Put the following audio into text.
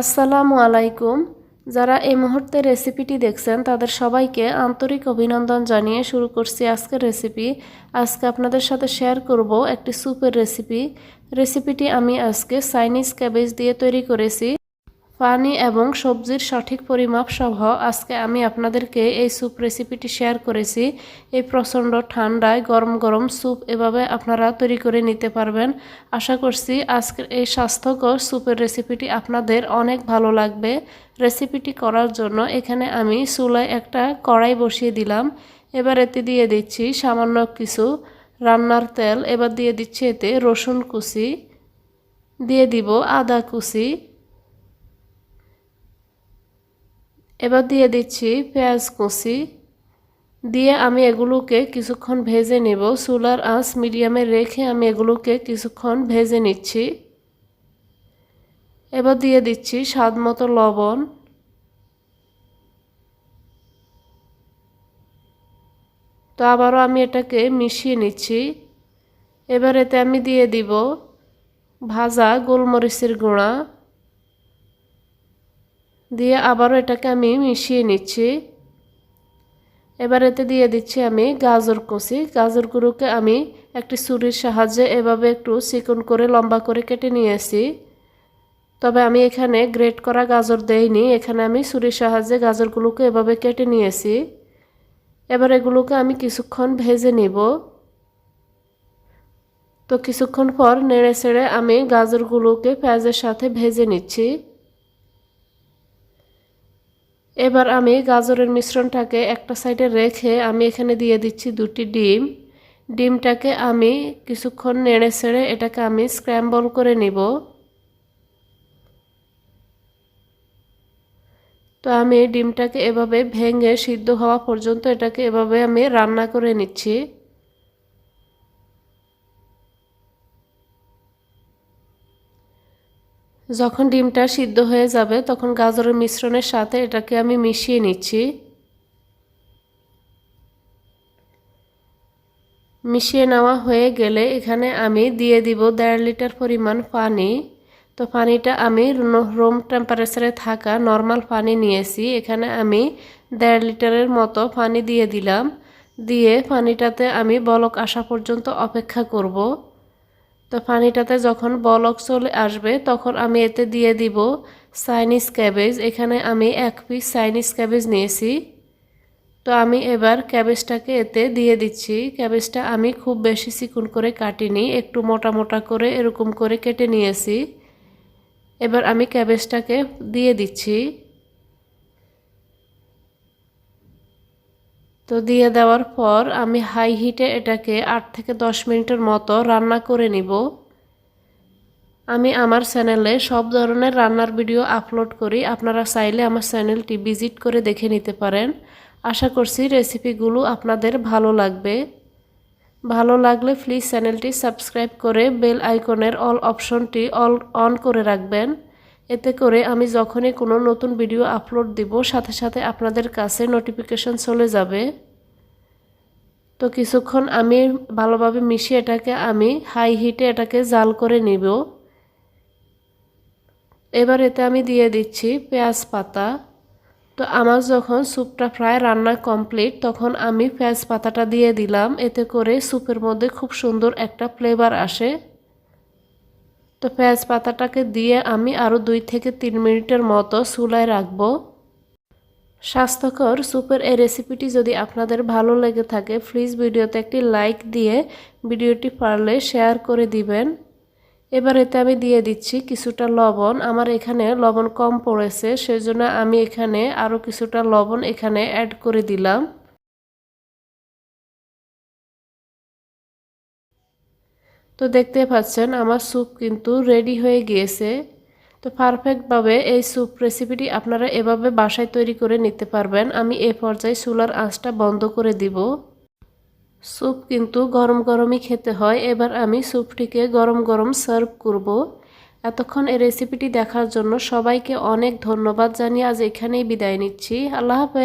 আসসালামু আলাইকুম। যারা এই মুহূর্তে রেসিপিটি দেখছেন, তাদের সবাইকে আন্তরিক অভিনন্দন জানিয়ে শুরু করছি আজকের রেসিপি। আজকে আপনাদের সাথে শেয়ার করব একটি স্যুপের রেসিপি। রেসিপিটি আমি আজকে চাইনিজ ক্যাবেজ দিয়ে তৈরি করেছি। পানি এবং সবজির সঠিক পরিমাপ সহ আজকে আমি আপনাদেরকে এই স্যুপ রেসিপিটি শেয়ার করেছি। এই প্রচণ্ড ঠান্ডায় গরম গরম স্যুপ এভাবে আপনারা তৈরি করে নিতে পারবেন। আশা করছি আজকের এই স্বাস্থ্যকর স্যুপের রেসিপিটি আপনাদের অনেক ভালো লাগবে। রেসিপিটি করার জন্য এখানে আমি চুলায় একটা কড়াই বসিয়ে দিলাম। এবার এতে দিয়ে দিচ্ছি সামান্য কিছু রান্নার তেল। এবার দিয়ে দিচ্ছি এতে রসুন কুচি। দিয়ে দিব আদা কুচি। এবার দিয়ে দিচ্ছি পেঁয়াজ কষি দিয়ে আমি এগুলোকে কিছুক্ষণ ভেজে নেব। চুলার আঁচ মিডিয়ামে রেখে আমি এগুলোকে কিছুক্ষণ ভেজে নিচ্ছি। এবার দিয়ে দিচ্ছি স্বাদ মতো লবণ। তো আবারও আমি এটাকে মিশিয়ে নিচ্ছি। এবার এতে আমি দিয়ে দিব ভাজা গোলমরিচের গুঁড়া। দিয়ে আবারও এটাকে আমি মিশিয়ে নিচ্ছি। এবার এতে দিয়ে দিচ্ছি আমি গাজর কষি গাজরগুলোকে আমি একটি ছুরির সাহায্যে এভাবে একটু চিকন করে, লম্বা করে কেটে নিয়েছি তবে আমি এখানে গ্রেট করা গাজর দেইনি, এখানে আমি ছুরির সাহায্যে গাজরগুলোকে এভাবে কেটে নিয়েছি এবার এগুলোকে আমি কিছুক্ষণ ভেজে নিব। তো কিছুক্ষণ পর নেড়ে ছেড়ে আমি গাজরগুলোকে পেঁয়াজের সাথে ভেজে নিচ্ছি। এবার আমি গাজরের মিশ্রণটাকে একটা সাইডে রেখে আমি এখানে দিয়ে দিচ্ছি দুটি ডিম। ডিমটাকে আমি কিছুক্ষণ নেড়ে ছেড়ে এটাকে আমি স্ক্র্যাম্বল করে নিব। তো আমি ডিমটাকে এভাবে ভেঙে সিদ্ধ হওয়া পর্যন্ত এটাকে এভাবে আমি রান্না করে নিচ্ছি। যখন ডিমটা সিদ্ধ হয়ে যাবে, তখন গাজরের মিশ্রণের সাথে এটাকে আমি মিশিয়ে নিচ্ছি। মিশিয়ে নেওয়া হয়ে গেলে এখানে আমি দিয়ে দিব দেড় লিটার পরিমাণ পানি। তো পানিটা আমি রুম টেম্পারেচারে থাকা নর্মাল পানি নিয়েছি। এখানে আমি দেড় লিটারের মতো পানি দিয়ে দিলাম। দিয়ে পানিটাতে আমি বলক আসা পর্যন্ত অপেক্ষা করব। তো পানিটাতে যখন বলক চলে আসবে, তখন আমি এতে দিয়ে দিব চাইনিজ ক্যাবেজ এখানে আমি এক পিস চাইনিজ ক্যাবেজ নিয়েছি। তো আমি এবার ক্যাবেজটাকে এতে দিয়ে দিচ্ছি। ক্যাবেজটা আমি খুব বেশি চিকুন করে কাটিনি, একটু মোটা মোটা করে এরকম করে কেটে নিয়েছি। এবার আমি ক্যাবেজটাকে দিয়ে দিচ্ছি। তো দিয়ে দেওয়ার পর আমি হাই হিটে এটাকে আট থেকে দশ মিনিটের মতো রান্না করে নিব। আমি আমার চ্যানেলে সব ধরনের রান্নার ভিডিও আপলোড করি। আপনারা চাইলে আমার চ্যানেলটি ভিজিট করে দেখে নিতে পারেন। আশা করছি রেসিপিগুলো আপনাদের ভালো লাগবে। ভালো লাগলে প্লিজ চ্যানেলটি সাবস্ক্রাইব করে বেল আইকনের অল অপশনটি অল অন করে রাখবেন। এতে করে আমি যখনই কোনো নতুন ভিডিও আপলোড দিব, সাথে সাথে আপনাদের কাছে নোটিফিকেশন চলে যাবে। তো কিছুক্ষণ আমি ভালোভাবে মিশিয়ে এটাকে, আমি হাই হিটে এটাকে জাল করে নিব। এবার এতে আমি দিয়ে দিচ্ছি পেঁয়াজ পাতা। তো আমার যখন স্যুপটা প্রায় রান্না কমপ্লিট তখন আমি পেঁয়াজ পাতাটা দিয়ে দিলাম। এতে করে স্যুপের মধ্যে খুব সুন্দর একটা ফ্লেভার আসে। তো পেঁয়াজ পাতাটাকে দিয়ে আমি আরও দুই থেকে তিন মিনিটের মতো চুলায় রাখব। স্বাস্থ্যকর স্যুপের এই রেসিপিটি যদি আপনাদের ভালো লেগে থাকে, প্লিজ ভিডিওতে একটি লাইক দিয়ে ভিডিওটি পারলে শেয়ার করে দিবেন। এবার এতে আমি দিয়ে দিচ্ছি কিছুটা লবণ। আমার এখানে লবণ কম পড়েছে, সেজন্য আমি এখানে আরও কিছুটা লবণ এখানে অ্যাড করে দিলাম। তো দেখতে পাচ্ছেন, আমার স্যুপ কিন্তু রেডি হয়ে গিয়েছে। তো পারফেক্টভাবে এই স্যুপ রেসিপিটি আপনারা এভাবে বাসায় তৈরি করে নিতে পারবেন। আমি এ পর্যায়ে চুলার আঁচটা বন্ধ করে দিব। স্যুপ কিন্তু গরম গরমই খেতে হয়। এবার আমি স্যুপটিকে গরম গরম সার্ভ করব। এতক্ষণ এই রেসিপিটি দেখার জন্য সবাইকে অনেক ধন্যবাদ। জানিয়ে আজ এখানেই বিদায় নিচ্ছি। আল্লাহ হাফেজ।